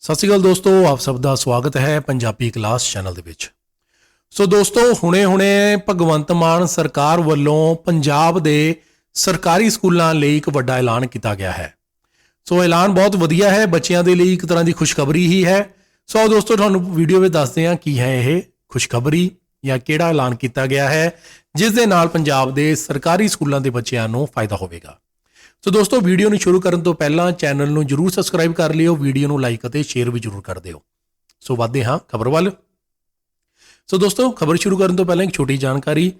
ਸਤਿ ਸ਼੍ਰੀ ਅਕਾਲ ਦੋਸਤੋ, ਆਪ ਸਭ ਦਾ ਸਵਾਗਤ ਹੈ ਪੰਜਾਬੀ ਕਲਾਸ ਚੈਨਲ ਦੇ ਵਿੱਚ। ਸੋ ਦੋਸਤੋ, ਹੁਣੇ-ਹੁਣੇ ਭਗਵੰਤ ਮਾਨ ਸਰਕਾਰ ਵੱਲੋਂ ਪੰਜਾਬ ਦੇ ਸਰਕਾਰੀ ਸਕੂਲਾਂ ਲਈ ਇੱਕ ਵੱਡਾ ਐਲਾਨ ਕੀਤਾ ਗਿਆ ਹੈ। ਸੋ ਐਲਾਨ ਬਹੁਤ ਵਧੀਆ ਹੈ, ਬੱਚਿਆਂ ਦੇ ਲਈ ਇੱਕ ਤਰ੍ਹਾਂ ਦੀ ਖੁਸ਼ਖਬਰੀ ਹੀ ਹੈ। ਸੋ ਦੋਸਤੋ, ਤੁਹਾਨੂੰ ਵੀਡੀਓ ਵਿੱਚ ਦੱਸਦੇ ਹਾਂ ਕੀ ਹੈ ਇਹ ਖੁਸ਼ਖਬਰੀ ਜਾਂ ਕਿਹੜਾ ਐਲਾਨ ਕੀਤਾ ਗਿਆ ਹੈ, ਜਿਸ ਦੇ ਨਾਲ ਪੰਜਾਬ ਦੇ ਸਰਕਾਰੀ ਸਕੂਲਾਂ ਦੇ ਬੱਚਿਆਂ ਨੂੰ ਫਾਇਦਾ ਹੋਵੇਗਾ। ਸੋ ਦੋਸਤੋ, ਵੀਡੀਓ ਨੂੰ ਸ਼ੁਰੂ ਕਰਨ ਤੋਂ ਪਹਿਲਾਂ ਚੈਨਲ ਨੂੰ ਜਰੂਰ ਸਬਸਕ੍ਰਾਈਬ ਕਰ ਲਿਓ, ਵੀਡੀਓ ਨੂੰ ਲਾਈਕ ਅਤੇ ਸ਼ੇਅਰ ਵੀ ਜਰੂਰ ਕਰ ਦਿਓ। ਸੋ ਵਧਦੇ ਹਾਂ, ਖਬਰ ਵੱਲ। ਸੋ ਦੋਸਤੋ, ਖਬਰ ਸ਼ੁਰੂ ਕਰਨ ਤੋਂ ਪਹਿਲਾਂ ਇੱਕ ਛੋਟੀ ਜਾਣਕਾਰੀ।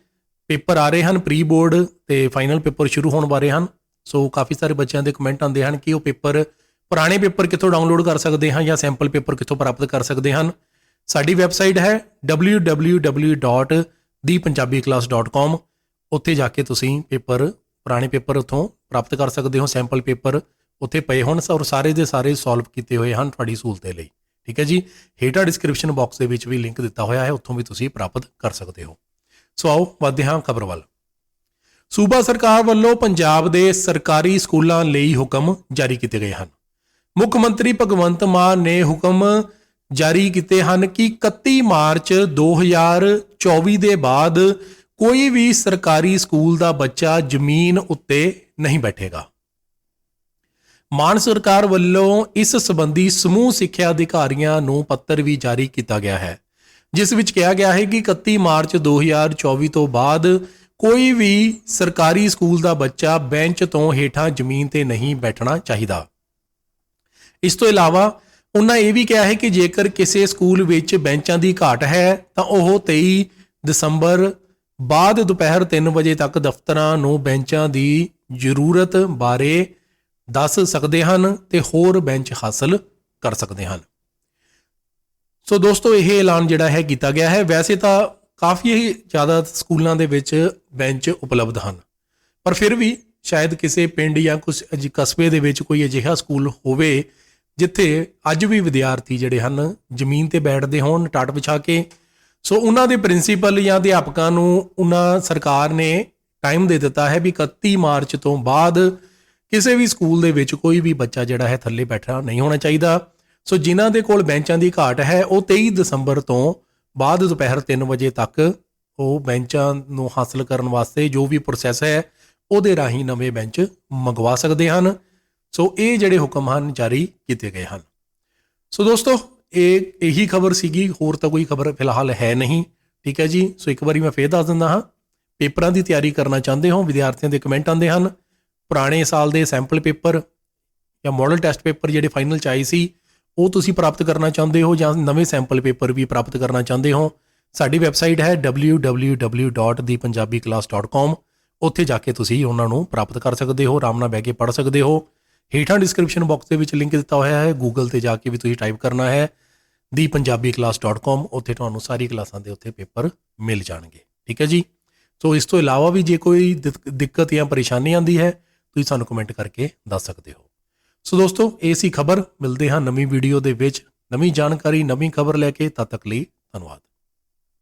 ਪੇਪਰ ਆ ਰਹੇ ਹਨ ਪ੍ਰੀ ਬੋਰਡ ਤੇ ਫਾਈਨਲ ਪੇਪਰ ਸ਼ੁਰੂ ਹੋਣ ਬਾਰੇ ਹਨ। ਸੋ ਕਾਫੀ ਸਾਰੇ ਬੱਚਿਆਂ ਦੇ ਕਮੈਂਟ ਆਉਂਦੇ ਹਨ ਕਿ ਉਹ ਪੇਪਰ ਪੁਰਾਣੇ ਪੇਪਰ ਕਿੱਥੋਂ ਡਾਊਨਲੋਡ ਕਰ ਸਕਦੇ ਹਾਂ ਜਾਂ ਸੈਂਪਲ ਪੇਪਰ ਕਿੱਥੋਂ ਪ੍ਰਾਪਤ ਕਰ ਸਕਦੇ ਹਨ। ਸਾਡੀ ਵੈਬਸਾਈਟ ਹੈ www.thepunjabiclass.com ਉੱਥੇ ਜਾ ਕੇ ਤੁਸੀਂ ਪੇਪਰ, ਪੁਰਾਣੇ ਪੇਪਰ ਉੱਥੋਂ ਪ੍ਰਾਪਤ ਕਰ ਸਕਦੇ ਹੋ ਸੈਂਪਲ ਪੇਪਰ ਉੱਥੇ ਪਏ ਹੋਣ ਔਰ ਸਾਰੇ ਦੇ ਸਾਰੇ ਸੋਲਵ ਕੀਤੇ ਹੋਏ ਹਨ ਤੁਹਾਡੀ ਸਹੂਲਤ ਲਈ। ਠੀਕ ਹੈ ਜੀ? ਹੇਠਾਂ ਡਿਸਕ੍ਰਿਪਸ਼ਨ ਬਾਕਸ ਦੇ ਵਿੱਚ ਵੀ ਲਿੰਕ ਦਿੱਤਾ ਹੋਇਆ ਹੈ, ਉੱਥੋਂ ਵੀ ਤੁਸੀਂ ਪ੍ਰਾਪਤ ਕਰ ਸਕਦੇ ਹੋ। ਸੋ ਆਓ ਵਧਦੇ ਹਾਂ ਖਬਰ ਵੱਲ। ਸੂਬਾ ਸਰਕਾਰ ਵੱਲੋਂ ਪੰਜਾਬ ਦੇ ਸਰਕਾਰੀ ਸਕੂਲਾਂ ਲਈ ਹੁਕਮ ਜਾਰੀ ਕੀਤੇ ਗਏ ਹਨ। ਮੁੱਖ ਮੰਤਰੀ ਭਗਵੰਤ ਮਾਨ ਨੇ ਹੁਕਮ ਜਾਰੀ ਕੀਤੇ ਹਨ ਕਿ 31 ਮਾਰਚ 2024 ਦੇ ਬਾਅਦ ਕੋਈ ਵੀ ਸਰਕਾਰੀ ਸਕੂਲ ਦਾ ਬੱਚਾ ਜ਼ਮੀਨ ਉੱਤੇ ਨਹੀਂ ਬੈਠੇਗਾ। ਮਾਨ ਸਰਕਾਰ ਵੱਲੋਂ ਇਸ ਸੰਬੰਧੀ ਸਮੂਹ ਸਿੱਖਿਆ ਅਧਿਕਾਰੀਆਂ ਨੂੰ ਪੱਤਰ ਵੀ ਜਾਰੀ ਕੀਤਾ ਗਿਆ ਹੈ, ਜਿਸ ਵਿੱਚ ਕਿਹਾ ਗਿਆ ਹੈ ਕਿ 31 ਮਾਰਚ 2024 ਤੋਂ ਬਾਅਦ ਕੋਈ ਵੀ ਸਰਕਾਰੀ ਸਕੂਲ ਦਾ ਬੱਚਾ ਬੈਂਚ ਤੋਂ ਹੇਠਾਂ ਜ਼ਮੀਨ ਤੇ ਨਹੀਂ ਬੈਠਣਾ ਚਾਹੀਦਾ। ਇਸ ਤੋਂ ਇਲਾਵਾ ਉਹਨਾਂ ਇਹ ਵੀ ਕਿਹਾ ਹੈ ਕਿ ਜੇਕਰ ਕਿਸੇ ਸਕੂਲ ਵਿੱਚ ਬੈਂਚਾਂ ਦੀ ਘਾਟ ਹੈ ਤਾਂ ਉਹ 23 ਦਸੰਬਰ ਬਾਅਦ ਦੁਪਹਿਰ 3 ਵਜੇ ਤੱਕ ਦਫ਼ਤਰਾਂ ਨੂੰ ਬੈਂਚਾਂ ਦੀ ਜ਼ਰੂਰਤ ਬਾਰੇ ਦੱਸ ਸਕਦੇ ਹਨ ਤੇ ਹੋਰ ਬੈਂਚ ਹਾਸਲ ਕਰ ਸਕਦੇ ਹਨ। ਸੋ ਦੋਸਤੋ, ਇਹ ਐਲਾਨ ਜਿਹੜਾ ਹੈ ਕੀਤਾ ਗਿਆ ਹੈ। ਵੈਸੇ ਤਾਂ ਕਾਫੀ ਹੀ ਜ਼ਿਆਦਾ ਸਕੂਲਾਂ ਦੇ ਵਿੱਚ ਬੈਂਚ ਉਪਲਬਧ ਹਨ, ਪਰ ਫਿਰ ਵੀ ਸ਼ਾਇਦ ਕਿਸੇ ਪਿੰਡ ਜਾਂ ਕੁਝ ਕਸਬੇ ਦੇ ਵਿੱਚ ਕੋਈ ਅਜਿਹਾ ਸਕੂਲ ਹੋਵੇ ਜਿੱਥੇ ਅੱਜ ਵੀ ਵਿਦਿਆਰਥੀ ਜਿਹੜੇ ਹਨ ਜ਼ਮੀਨ ਤੇ ਬੈਠਦੇ ਹੋਣ, ਟਾਟ ਵਿਛਾ ਕੇ ਸੋ ਉਹਨਾਂ ਦੇ ਪ੍ਰਿੰਸੀਪਲ ਜਾਂ ਅਧਿਆਪਕਾਂ ਨੂੰ ਉਹਨਾਂ ਸਰਕਾਰ ਨੇ ਟਾਈਮ ਦੇ ਦਿੱਤਾ ਹੈ ਵੀ 31 ਮਾਰਚ ਤੋਂ ਬਾਅਦ ਕਿਸੇ ਵੀ ਸਕੂਲ ਦੇ ਵਿੱਚ ਕੋਈ ਵੀ ਬੱਚਾ ਜਿਹੜਾ ਹੈ ਥੱਲੇ ਬੈਠਾ ਨਹੀਂ ਹੋਣਾ ਚਾਹੀਦਾ। ਸੋ ਜਿਨ੍ਹਾਂ ਦੇ ਕੋਲ ਬੈਂਚਾਂ ਦੀ ਘਾਟ ਹੈ, ਉਹ 23 ਦਸੰਬਰ ਤੋਂ ਬਾਅਦ ਦੁਪਹਿਰ 3 ਵਜੇ ਤੱਕ ਉਹ ਬੈਂਚਾਂ ਨੂੰ ਹਾਸਲ ਕਰਨ ਵਾਸਤੇ ਜੋ ਵੀ ਪ੍ਰੋਸੈਸ ਹੈ, ਉਹਦੇ ਰਾਹੀਂ ਨਵੇਂ ਬੈਂਚ ਮੰਗਵਾ ਸਕਦੇ ਹਨ। ਸੋ ਇਹ ਜਿਹੜੇ ਹੁਕਮ ਹਨ, ਜਾਰੀ ਕੀਤੇ ਗਏ ਹਨ। ਸੋ ਦੋਸਤੋ ਇਹ ਇਹੀ ਖਬਰ ਸੀਗੀ, ਹੋਰ ਤਾਂ ਕੋਈ ਖਬਰ ਫਿਲਹਾਲ ਹੈ ਨਹੀਂ। ਠੀਕ ਹੈ ਜੀ? ਸੋ ਇੱਕ ਵਾਰੀ ਮੈਂ ਫੇਰ ਦੱਸ ਦਿੰਦਾ ਹਾਂ। ਪੇਪਰਾਂ ਦੀ ਤਿਆਰੀ ਕਰਨਾ ਚਾਹੁੰਦੇ ਹੋ, ਵਿਦਿਆਰਥੀਆਂ ਦੇ ਕਮੈਂਟ ਆਉਂਦੇ ਹਨ। ਪੁਰਾਣੇ ਸਾਲ ਦੇ ਸੈਂਪਲ ਪੇਪਰ ਜਾਂ ਮਾਡਲ ਟੈਸਟ ਪੇਪਰ ਜਿਹੜੇ ਫਾਈਨਲ ਚ ਆਏ ਸੀ, ਉਹ ਤੁਸੀਂ ਪ੍ਰਾਪਤ ਕਰਨਾ ਚਾਹੁੰਦੇ ਹੋ ਜਾਂ ਨਵੇਂ ਸੈਂਪਲ ਪੇਪਰ ਵੀ ਪ੍ਰਾਪਤ ਕਰਨਾ ਚਾਹੁੰਦੇ ਹੋ? ਸਾਡੀ ਵੈਬਸਾਈਟ ਹੈ www.thepunjabiclass.com ਉੱਥੇ ਜਾ ਕੇ ਤੁਸੀਂ ਉਹਨਾਂ ਨੂੰ ਪ੍ਰਾਪਤ ਕਰ ਸਕਦੇ ਹੋ, ਆਰਾਮ ਨਾਲ ਬਹਿ ਕੇ ਪੜ੍ਹ ਸਕਦੇ ਹੋ। ਹੇਠਾਂ ਡਿਸਕ੍ਰਿਪਸ਼ਨ ਬਾਕਸ ਦੇ ਵਿੱਚ ਲਿੰਕ ਦਿੱਤਾ ਹੋਇਆ ਹੈ। ਗੂਗਲ ਤੇ ਜਾ ਕੇ ਵੀ ਤੁਸੀਂ ਟਾਈਪ ਕਰਨਾ ਹੈ। thepunjabiclass.com ਉੱਥੇ ਤੁਹਾਨੂੰ ਸਾਰੀ ਕਲਾਸਾਂ ਦੇ ਉੱਤੇ ਪੇਪਰ ਮਿਲ ਜਾਣਗੇ। ਠੀਕ ਹੈ ਜੀ? ਸੋ ਇਸ ਤੋਂ ਇਲਾਵਾ ਵੀ ਜੇ ਕੋਈ ਦਿੱਕਤ ਜਾਂ ਪਰੇਸ਼ਾਨੀ ਆਂਦੀ ਹੈ, ਤੁਸੀਂ ਸਾਨੂੰ ਕਮੈਂਟ ਕਰਕੇ ਦੱਸ ਸਕਦੇ ਹੋ। ਸੋ ਦੋਸਤੋ, ਇਹ ਸੀ ਖਬਰ। ਮਿਲਦੇ ਹਾਂ ਨਵੀਂ ਵੀਡੀਓ ਦੇ ਵਿੱਚ। ਨਵੀਂ ਜਾਣਕਾਰੀ, ਨਵੀਂ ਖਬਰ ਲੈ ਕੇ ਤਦ ਤੱਕ ਲਈ ਧੰਨਵਾਦ।